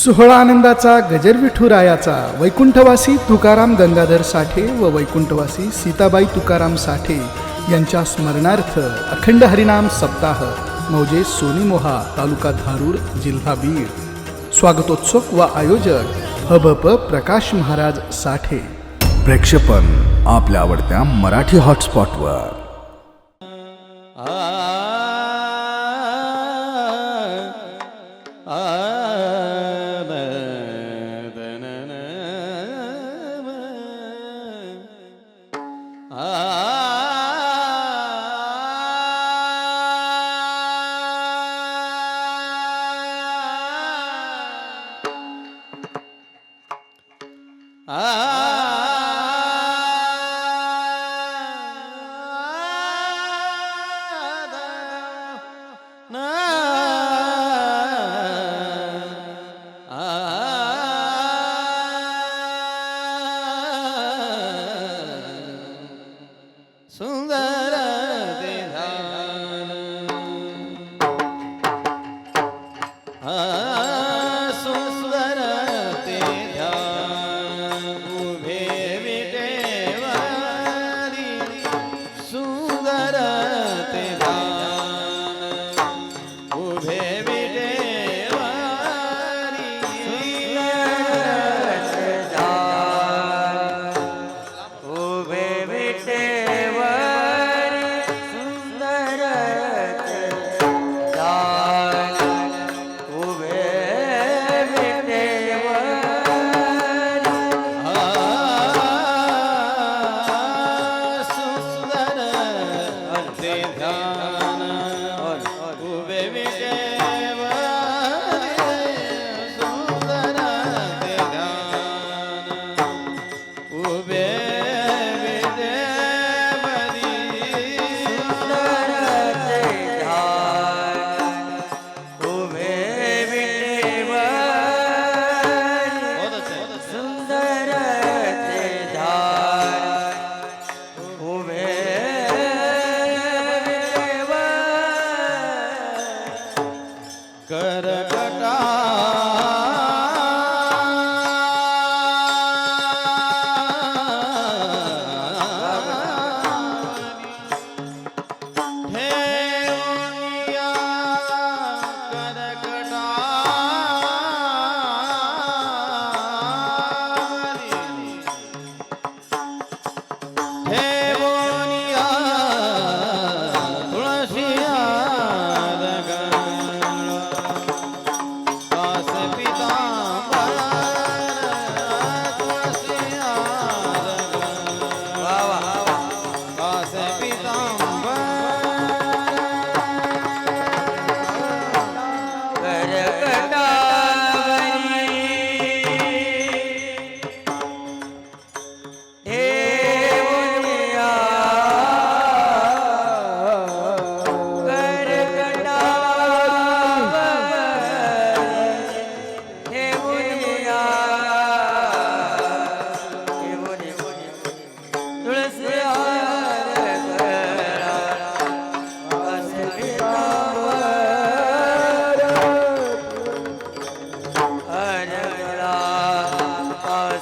सोहळा आनंदाचा गजर विठुरायाचा वैकुंठवासी तुकाराम गंगाधर साठे व वैकुंठवासी सीताबाई तुकाराम साठे यांच्या स्मरणार्थ अखंड हरिनाम सप्ताह मौजे सोनीमोहा तालुका धारूर जिल्हा बीड. स्वागतोत्सव व आयोजक हबप प्रकाश महाराज साठे. प्रेक्षेपण आपल्या आवडत्या मराठी हॉटस्पॉटवर. 啊。啊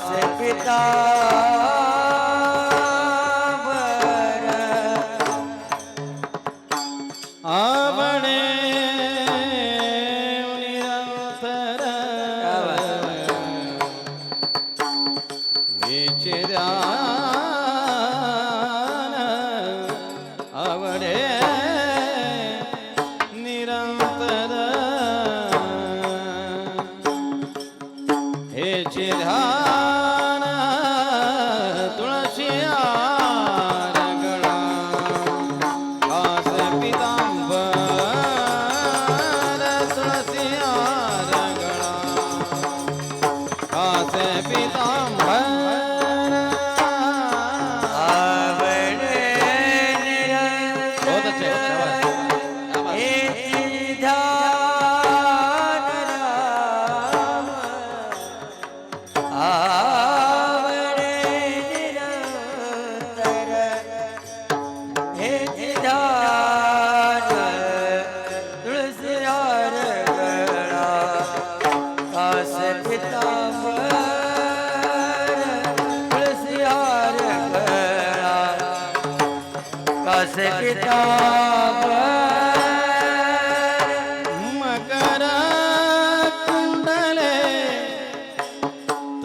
से पिता कास पितांबर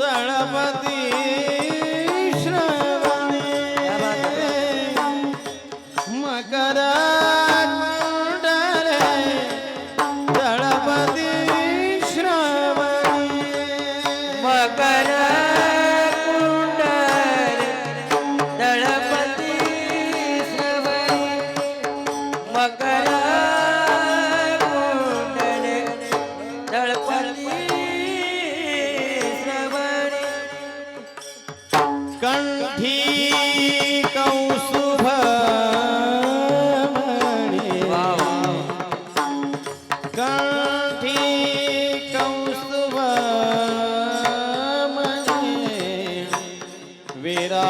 தளபதி वीरा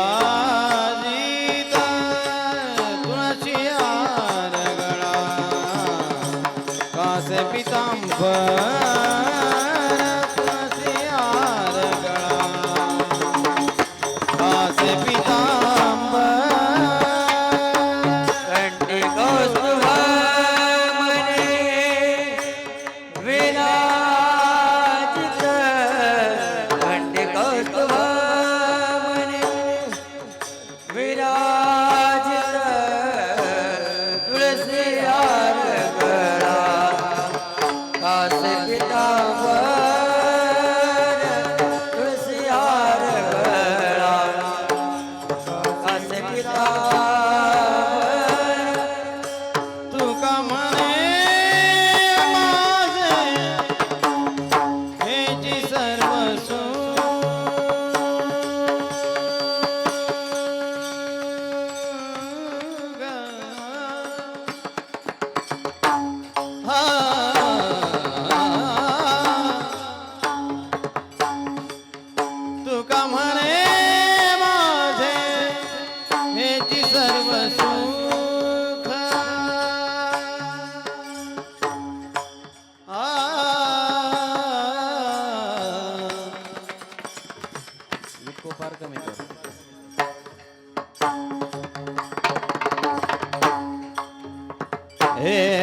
ગુટકો પાર તમે કરો હે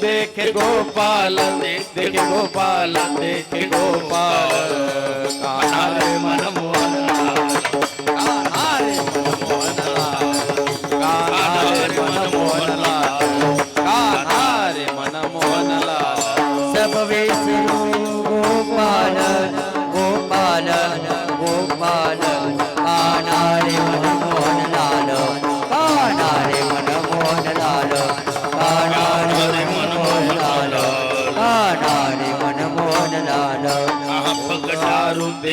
देखे गोपाल देखे गोपाल देखे गोपाल कान्हा रे मन मोहन लाल कान्हा रे मन मोहन लाल कान्हा रे मन मोहन लाल कान्हा रे मन मोहन लाल सब विष्णु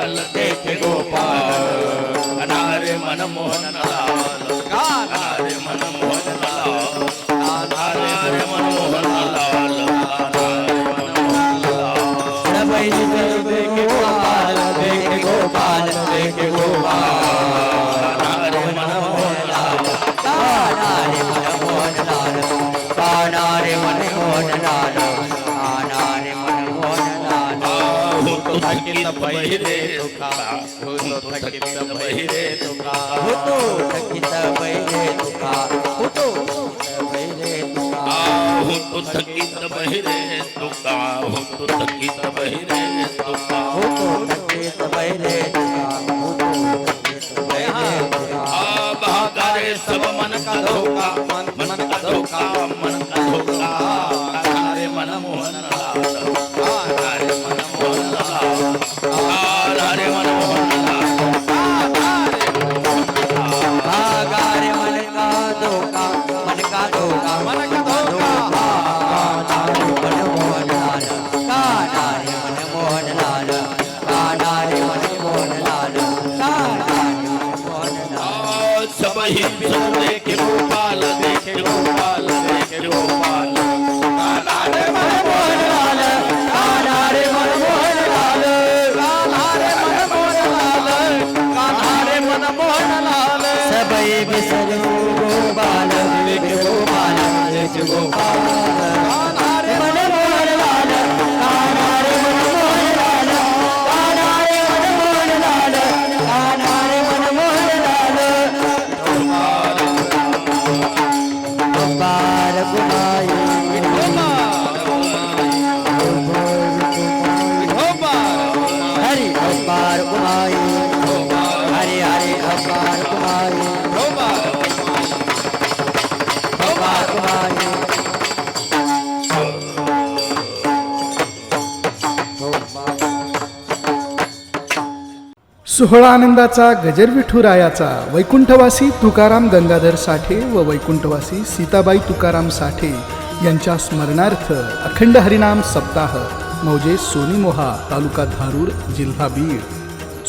गोपाल देखे गोपाल अनारे मन मोहन लाल कान्हा अनारे मन मोहन लाल अनारे मन मोहन लाल अनारे मन मोहन लाल सबई देखे गोपाल देखे गोपाल देखे गोपाल अनारे मन मोहन लाल काना रे मन मोहन लाल काना रे मन मोहन लाल थकित बहिरे तुका. आहू तो थकित बहिरे तुका. हुतो थकित बैरे तुका. हुतो बैरे तुका. आहू तो थकित बहिरे तुका. आहू तो थकित बहिरे तुका. हुतो थकित बैरे तुका. हुतो थकित बैरे तुका. भागारे सब मन का धोखा. मन सोहळा आनंदाचा गजर विठुरायाचा वैकुंठवासी तुकाराम गंगाधर साठे व वैकुंठवासी सीताबाई तुकाराम साठे यांच्या स्मरणार्थ अखंड हरिनाम सप्ताह मौजे सोनीमोहा तालुका धारूर जिल्हा बीड.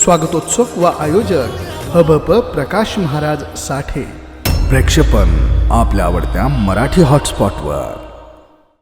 स्वागतोत्सव व आयोजक हबप प्रकाश महाराज साठे. प्रेक्षेपण आपल्या आवडत्या मराठी हॉटस्पॉटवर